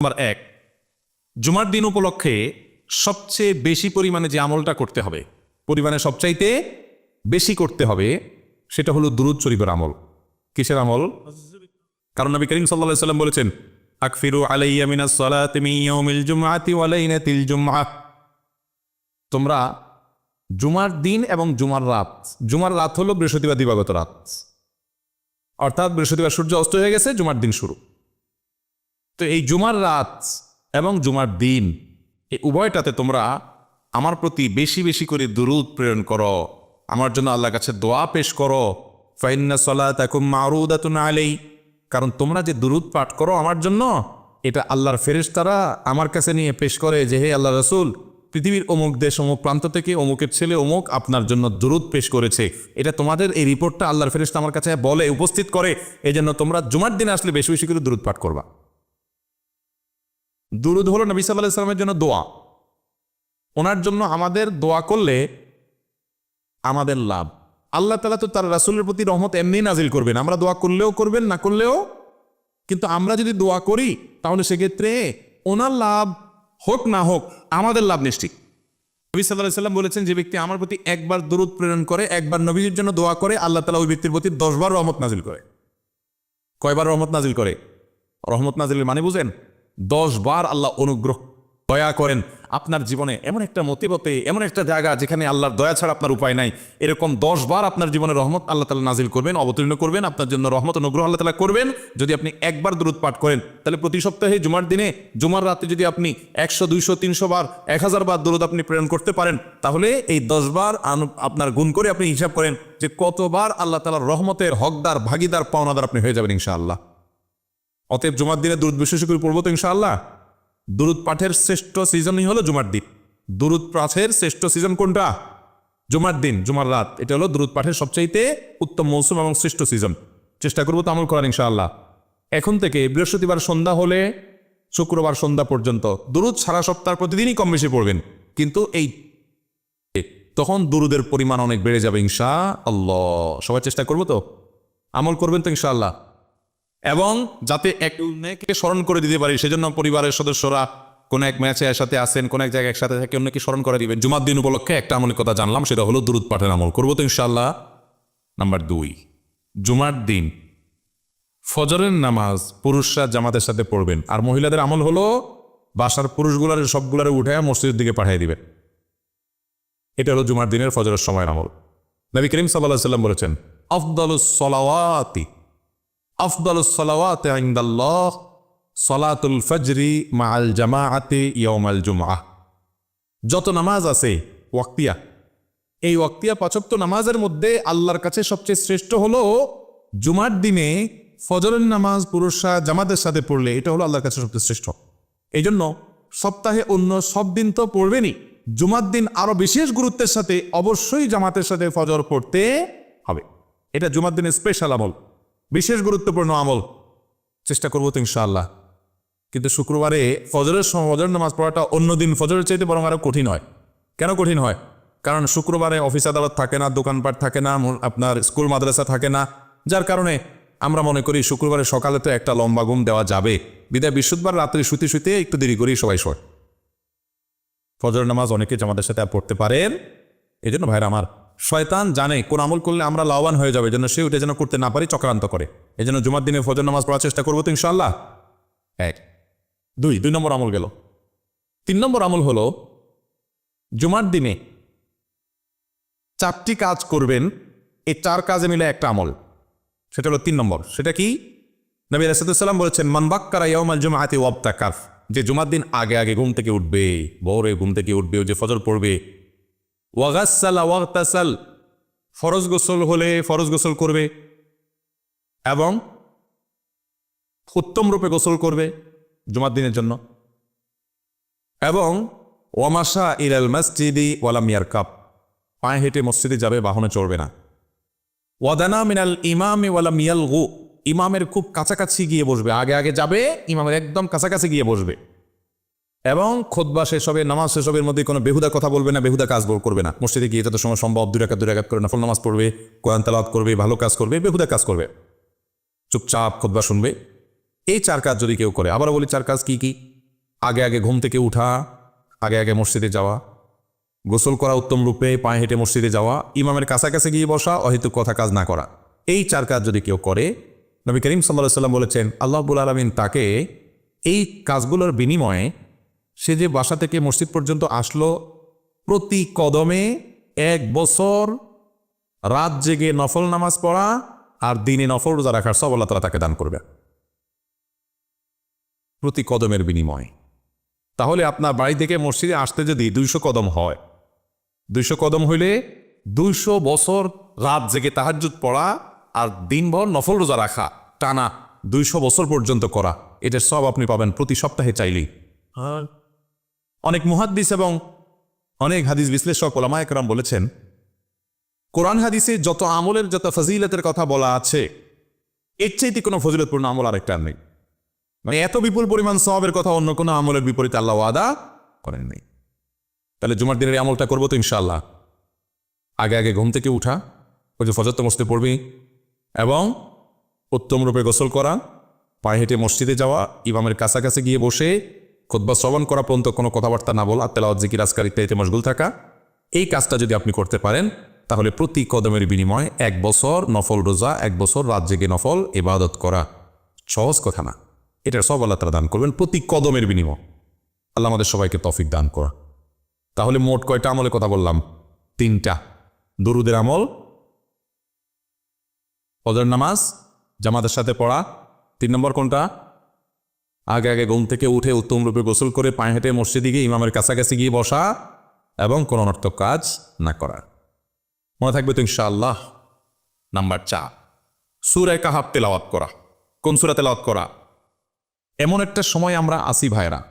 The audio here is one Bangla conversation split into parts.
নাম্বার এক, জুমার দিন উপলক্ষে সবচেয়ে বেশি পরিমাণে যে আমলটা করতে হবে, পরিমাণে সবচাইতে বেশি করতে হবে, সেটা হলো দুরুদ শরীফের আমল। কিসের আমল? কারণ নবী করিম আলাইহি সাল্লাম বলেছেন, আকফিরু আলাইয়া তোমরা জুমার দিন এবং জুমার রাত জুমার রাত হলো বৃহস্পতিবার দিবাগত রাত। অর্থাৎ বৃহস্পতিবার সূর্য অস্ত হয়ে গেছে, জুমার দিন শুরু। তো এই জুমার রাত এবং জুমার দিন, এই উভয়টাতে তোমরা আমার প্রতি বেশি বেশি করে দুরুদ প্রেরণ করো। আমার জন্য আল্লাহর কাছে দোয়া পেশ করো। ফাইন্না সলা তাকুম মারুদাতুন আলাই কারণ তোমরা যে দুরুদ পাঠ করো আমার জন্য, এটা আল্লাহর ফেরেশতারা আমার কাছে নিয়ে পেশ করে যে, হে আল্লাহ রসুল, পৃথিবীর অমুক দেশ, অমুক প্রান্ত থেকে অমুকের ছেলে, অমুক আপনার জন্য দুরুদ পেশ করেছে। এটা তোমাদের এই রিপোর্টটা আল্লাহর ফেরেশতা আমার কাছে বলে, উপস্থিত করে। এই জন্য তোমরা জুমার দিনে আসলে বেশি বেশি করে দুরুদ পাঠ করবা। দুরুদ হলো নবী সাল্লাহ ইসলামের জন্য দোয়া। ওনার জন্য আমাদের দোয়া করলে আমাদের লাভ। আল্লাহ তালা তো তার রাসুলের প্রতি রহমত এমনি নাজিল করবেন। আমরা দোয়া করলেও করবেন, না করলেও, কিন্তু আমরা যদি দোয়া করি, তাহলে সেক্ষেত্রে ওনার লাভ হোক না হোক, আমাদের লাভ নিশ্চিত। নবী সাল্লাহ সাল্লাম বলেছেন, যে ব্যক্তি আমার প্রতি একবার দরুদ প্রেরণ করে, একবার নবীজির জন্য দোয়া করে, আল্লাহ তালা ওই ব্যক্তির প্রতি দশবার রহমত নাজিল করে। কয়বার রহমত নাজিল করে? রহমত নাজিলের মানে বুঝেন? দশ বার আল্লাহ অনুগ্রহ দয়া করেন, আপনার জীবনে এমন একটা মতিবতে, এমন একটা জায়গা যেখানে আল্লাহর দয়া ছাড়া আপনার উপায় নাই। এরকম দশ বার আপনার জীবনে রহমত আল্লাহ তালা নাজিল করবেন, অবতীর্ণ করবেন, আপনার জন্য রহমত অনুগ্রহ আল্লাহ তালা করবেন। যদি আপনি একবার দূরত পাঠ করেন, তাহলে প্রতি সপ্তাহে জুমার দিনে, জুমার রাতে যদি আপনি একশো, দুইশো, তিনশো বার, এক হাজার বার দূরত আপনি প্রেরণ করতে পারেন, তাহলে এই দশ বার আপনার গুণ করে আপনি হিসাব করেন যে কতবার আল্লাহ তালার রহমতের হকদার, ভাগিদার, পাওনাদার আপনি হয়ে যাবেন ইনশাআল্লাহ। অতএব জুমার দিনে দুরুদ বিশেষ করে পড়ব তো ইনশাআল্লাহ। দুরুদ পাঠের শ্রেষ্ঠ সিজনই হলো জুমার দিন। দুরুদ পাঠের শ্রেষ্ঠ সিজন কোনটা? জুমার দিন, জুমার রাত। এটা হলো দুরুদ পাঠের সবচাইতে উত্তম মৌসুম এবং শ্রেষ্ঠ সিজন চেষ্টা করব তো আমল করার ইনশাআল্লাহ। এখন থেকে বৃহস্পতিবার সন্ধ্যা হলে শুক্রবার সন্ধ্যা পর্যন্ত দুরুদ সারা সপ্তাহ প্রতিদিনই কম বেশি পড়বেন। কিন্তু এই তখন দুরুদের পরিমাণ অনেক বেড়ে যাবে ইনশা আল্লাহ সবাই চেষ্টা করব তো? আমল করবেন তো ইনশাআল্লাহ। এবং যাতে এক অন্যকে স্মরণ করে দিতে পারি, সেজন্য পরিবারের সদস্যরা কোন এক ম্যাচে একসাথে আসেন, কোন এক জায়গায় একসাথে থাকে অন্যকে স্মরণ করে দিবেন। জুমার দিন উপলক্ষে একটা আমলের কথা জানলাম, সেটা হলো দুরুদ পাঠের আমল। করব তো ইনশাল্লাহ নাম্বার দুই, জুমার দিন ফজরের নামাজ পুরুষরা জামাতের সাথে পড়বেন। আর মহিলাদের আমল হলো বাসার পুরুষগুলার, সবগুলার উঠে মসজিদের দিকে পাঠিয়ে দিবেন। এটা হলো জুমার দিনের ফজরের সময়ের আমল। নবী করিম সাল্লাহ সাল্লাম বলেছেন, আফদালুস সলাওয়াতি আফদাল সালাওয়াত ইনদাল্লাহ সলাতুল ফজরি মাআল জামাআতি ইয়াউমাল জুমআহ। যত নামাজ আছে, ওয়াক্তিয়া। এই ওয়াক্তিয়া পাঁচক্ত নামাজের মধ্যে আল্লাহর কাছে সবচেয়ে শ্রেষ্ঠ হলো জুমার দিনে ফজরের নামাজ পুরুষরা জামাতের সাথে পড়লে এটা হলো আল্লাহর কাছে সবচেয়ে শ্রেষ্ঠ। এই জন্য সপ্তাহে অন্য সব দিন তো পড়বেনই। জুমার দিন আরও বিশেষ গুরুত্বের সাথে অবশ্যই জামাতের সাথে ফজর পড়তে হবে। এটা জুমার দিনের স্পেশাল আমল। বিশেষ গুরুত্বপূর্ণ আমল। চেষ্টা করব তো ইনশাআল্লাহ। কিন্তু শুক্রবারে ফজরের সময় ফজর নামাজ পড়াটা অন্য দিন ফজরের চাইতে বরং আরও কঠিন হয়। কেন কঠিন হয়? কারণ শুক্রবারে অফিস আদালত থাকে না, দোকানপাট থাকে না আপনার স্কুল, মাদ্রাসা থাকে না। যার কারণে আমরা মনে করি শুক্রবারে সকালে তো একটা লম্বা ঘুম দেওয়া যাবে। বিদায় বৃহস্পতিবার রাত্রে শুতে শুতে একটু দেরি করেই সবাই শোয়। ফজর নামাজ অনেকে জামাতের সাথে আর পড়তে পারেন। এই জন্য ভাইরা আমার শয়তান জানে, কোন আমল করলে আমরা লাভবান হয়ে যাবে যেন সে ওটা যেন করতে না পারি, চক্রান্ত করে। এই জন্য জুমার দিনে ফজর নামাজ পড়ার চেষ্টা করব তো ইনশাল্লাহ এক। দুই দুই নম্বর আমল গেল। তিন নম্বর আমল হলো, জুমার দিনে চারটি কাজ করবেন, এই চার কাজে মিলে একটা আমল। সেটা হলো তিন নম্বর। সেটা কি? নবী রাসাদুসাল্লাম বলেছেন মানবাক্কারা ইয়ামাল জুমাআতি ওয়াবতাকার। যে জুমার দিন আগে আগে ঘুম থেকে উঠবে, ভোরে ঘুম থেকে উঠবে ও যে ফজর পড়বে ওয়াগাসাল ওয়াগতাসাল। ফরজ গোসল হলে ফরজ গোসল করবে এবং উত্তম রূপে গোসল করবে জুমার দিনের জন্য। এবং ওয়ামাশা ইরাল মসজিদি ওয়ালাম কাপ পায়ে হেঁটে মসজিদে যাবে, বাহনে চড়বে না। ওয়াদানা মিনাল ইমামি ওয়ালাম ইয়ালগু। ইমামের খুব কাছাকাছি গিয়ে বসবে। আগে আগে যাবে, ইমামের একদম কাছাকাছি গিয়ে বসবে। এবং খোদবা শেষ হবে নামাজ শেষ হবে মধ্যে কোনো বেহুদা কথা বলবে না, বেহুদা কাজ করবে না। মসজিদে গিয়ে যত সময় সম্ভব দুই রাকাত দুই রাকাত করে নফল নামাজ পড়বে, কোরআন তালাওয়াত করবে, ভালো কাজ করবে, বেহুদা কাজ করবে। চুপচাপ খোদবা শুনবে। এই চার কাজ যদি কেউ করে আবার বলি চার কাজ কি কি? আগে আগে ঘুম থেকে উঠা, আগে আগে মসজিদে যাওয়া, গোসল করা উত্তম রূপে পায়ে হেঁটে মসজিদে যাওয়া, ইমামের কাছাকাছি গিয়ে বসা, অহেতুক কথা কাজ না করা। এই চার কাজ যদি কেউ করে, নবী করিম সাল্লাহ সাল্লাম বলেছেন আল্লাহবুল আলমিন তাকে এই কাজগুলোর বিনিময়ে সে যে বাসা থেকে মসজিদ পর্যন্ত আসলো, প্রতি কদমে এক বছর রাত জেগে নফল নামাজ পড়া আর দিনে নফল রোজা রাখার সব আল্লাহ তাকে দান করবে। প্রতি কদমের বিনিময়ে। তাহলে আপনার বাড়ি থেকে মসজিদে আসতে যদি দুইশো কদম হয়, দুইশো কদম হইলে দুইশো বছর রাত জেগে তাহাজুদ পড়া আর দিনভর নফল রোজা রাখা, টানা দুইশো বছর পর্যন্ত করা, এটার সব আপনি পাবেন প্রতি সপ্তাহে চাইলেই। অনেক মুহাদ্দিস এবং অনেক হাদিস বিশ্লেষক ওলামা একরাম বলেছেন, কোরআন হাদিসে যত আমলের, যত ফজিলতের কথা বলা আছে, এর চাইতে কোনো ফজিলতপূর্ণ আমল আরেকটা আর নেই। মানে এত বিপুল পরিমাণ সবের কথা অন্য কোনো আমলের বিপরীতে আল্লাহ আদা করেন নেই। তাহলে জুমার দিনের আমলটা করব তো ইনশাআল্লাহ। আগে আগে ঘুম থেকে উঠা, ওই যে ফজর তো মসজিদে পড়বি, এবং উত্তম রূপে গোসল করা, পায়ে হেঁটে মসজিদে যাওয়া, ইমামের কাছাকাছি গিয়ে বসে খোদবা শ্রবণ করা পর্যন্ত কোনো কথাবার্তা না বলা তেলাওয়াত, জিকির, আজকার ইত্যাদিতে মশগুল থাকা। এই কাজটা যদি আপনি করতে পারেন, তাহলে প্রতি কদমের বিনিময়ে এক বছর নফল রোজা, এক বছর রাত জেগে নফল ইবাদত করা সহজ কথা না। এটার সব আল্লাহ তারা দান করবেন প্রতি কদমের বিনিময়। আল্লাহ আমাদের সবাইকে তফিক দান করা তাহলে মোট কয়টা আমলের কথা বললাম? তিনটা। দরুদের আমল ফজর নামাজ, জামাতের সাথে পড়া। তিন নম্বর কোনটা? আগে আগে ঘুম থেকে উঠে উত্তম রূপে গোসল করে পায়ে হেঁটে মসজিদে গিয়ে ইমামের কাছাকাছি গিয়ে বসা এবং কোনো অনর্থক কাজ না করা। মনে থাকবে তো ইনশাআল্লাহ। নাম্বার চার, সুরায় কাহাব তেলাওয়াত করা। কোন সুরা তেলাওয়াত করা? এমন একটা সময় আমরা আসি ভাইরা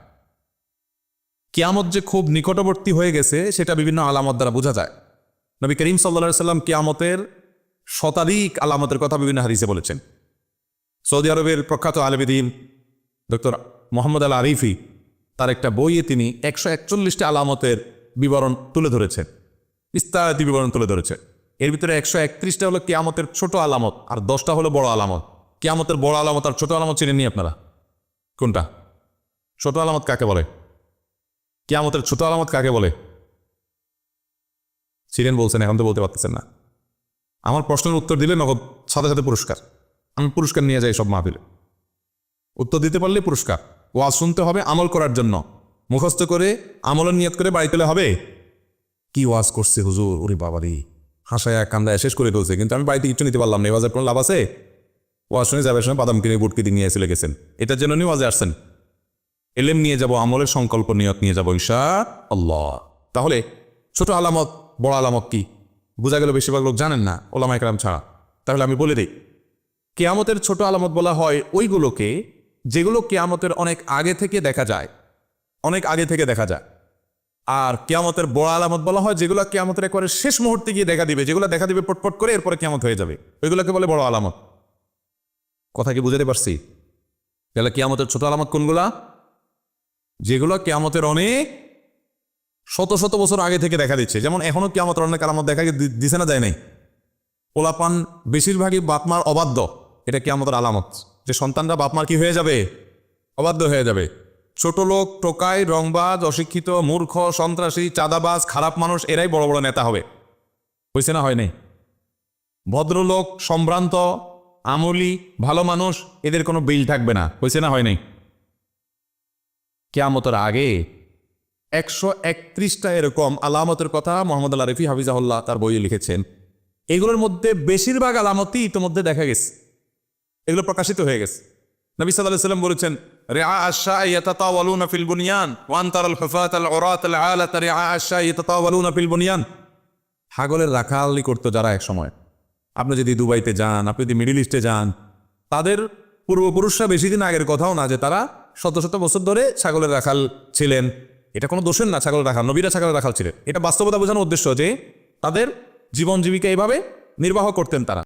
কিয়ামত যে খুব নিকটবর্তী হয়ে গেছে, সেটা বিভিন্ন আলামত দ্বারা বোঝা যায়। নবী করিম সাল্লা সাল্লাম কিয়ামতের শতাধিক আলামতের কথা বিভিন্ন হাদিসে বলেছেন। সৌদি আরবের প্রখ্যাত আলবেদিন ডক্টর মোহাম্মদ আল আরিফি, তার একটা বইয়ে তিনি একশো একচল্লিশটি আলামতের বিবরণ তুলে ধরেছেন। বিস্তারিত বিবরণ তুলে ধরেছে এর ভিতরে একশো একত্রিশটা হলো কেয়ামতের ছোট আলামত আর দশটা হলো বড় আলামত। কেয়ামতের বড় আলামত আর ছোট আলামত চিনেন নি আপনারা? কোনটা? ছোট আলামত কাকে বলে? কেয়ামতের ছোট আলামত কাকে বলে? ছিলেন বলছেন, এখন তো বলতে পারতেছেন না। আমার প্রশ্নের উত্তর দিলে নগদ সাথে সাথে পুরস্কার। আমি পুরস্কার নিয়ে যাই সব মাহফিলে। উত্তর দিতে পারলে পুরস্কার। ওয়াজ শুনতে হবে আমল করার জন্য। মুখস্থ করে আমলের নিয়ত করে বাড়ি তোলে হবে। কি ওয়াজ করছে হুজুর? ওরে বাবারি। হাসায় কান্দায় শেষ করে ফেলছে, কিন্তু আমি বাড়িতে কিছু নিতে পারলাম না। ওয়াজের কোনো লাভ আছে? ওয়াজ শুনে যাবে সময় বাদাম কিনে বুট কিনে নিয়ে চলে গেছেন। এটার জন্য নিয়ে ওয়াজে আসছেন। এলেম নিয়ে যাব, আমলের সংকল্প, নিয়ত নিয়ে যাব ঈশা আল্লাহ তাহলে ছোট আলামত, বড় আলামত কি? বোঝা গেল বেশিরভাগ লোক জানেন না ওলামা একরাম ছাড়া। তাহলে আমি বলে দিই, কেয়ামতের ছোট আলামত বলা হয় ওইগুলোকে যেগুলো কেয়ামতের অনেক আগে থেকে দেখা যায়। অনেক আগে থেকে দেখা যায়। আর কেয়ামতের বড় আলামত বলা হয়, যেগুলো কেয়ামতের একবারে শেষ মুহূর্তে গিয়ে দেখা দিবে। যেগুলো দেখা দিবে পটপট করে এরপরে কেয়ামত হয়ে যাবে। ওইগুলোকে বলে বড় আলামত। কথা কি বুঝাতে পারছি? তাহলে কেয়ামতের ছোট আলামত কোনগুলা? যেগুলো কেয়ামতের অনেক শত শত বছর আগে থেকে দেখা দিচ্ছে। যেমন এখনও কেয়ামতের অনেক আলামত দেখা দিছে না, যায় নাই। পোলাপান বেশিরভাগই বাপমার অবাধ্য। এটা কেয়ামতের আলামত। যে সন্তানরা বাপমার কি হয়ে যাবে? অবাধ্য হয়ে যাবে। ছোট লোক, টোকাই, রংবাজ, অশিক্ষিত, মূর্খ, সন্ত্রাসী, চাঁদাবাজ, খারাপ মানুষ, এরাই বড় বড় নেতা হবে। হয়েছে না হয় নাই? ভদ্রলোক, সম্ভ্রান্ত, আমলি, ভালো মানুষ, এদের কোনো বিল থাকবে না। হয়েছে না হয় নাই? কেয়ামতের আগে একশো একত্রিশটা এরকম আলামতের কথা মোহাম্মদ আল্লাহ রফি হাফিজাহুল্লাহ তার বইয়ে লিখেছেন। এগুলোর মধ্যে বেশিরভাগ আলামতই ইতিমধ্যে দেখা গেছে। এগুলো প্রকাশিত হয়ে গেছে। নবী সাল্লাহ সাল্লাম বলেছেন, রেআ আশা ইয়াতাতাওয়ালুনা ফিল বুনিয়ান ওয়ান তারাল হুফাত আল উরাত আল আলাত, রেআ আশা ইয়াতাতাওয়ালুনা ফিল বুনিয়ান। ছাগলের রাখালি করতো যারা এক সময় আপনি যদি দুবাইতে যান, আপনি যদি মিডিল ইস্টে যান, তাদের পূর্বপুরুষরা বেশি দিন আগের কথাও না যে তারা শত শত বছর ধরে ছাগলের রাখাল ছিলেন। এটা কোনো দোষের না, ছাগলের রাখাল, নবীরা ছাগলের রাখাল ছিলেন। এটা বাস্তবতা বোঝানোর উদ্দেশ্য যে তাদের জীবন জীবিকা এইভাবে নির্বাহ করতেন তারা।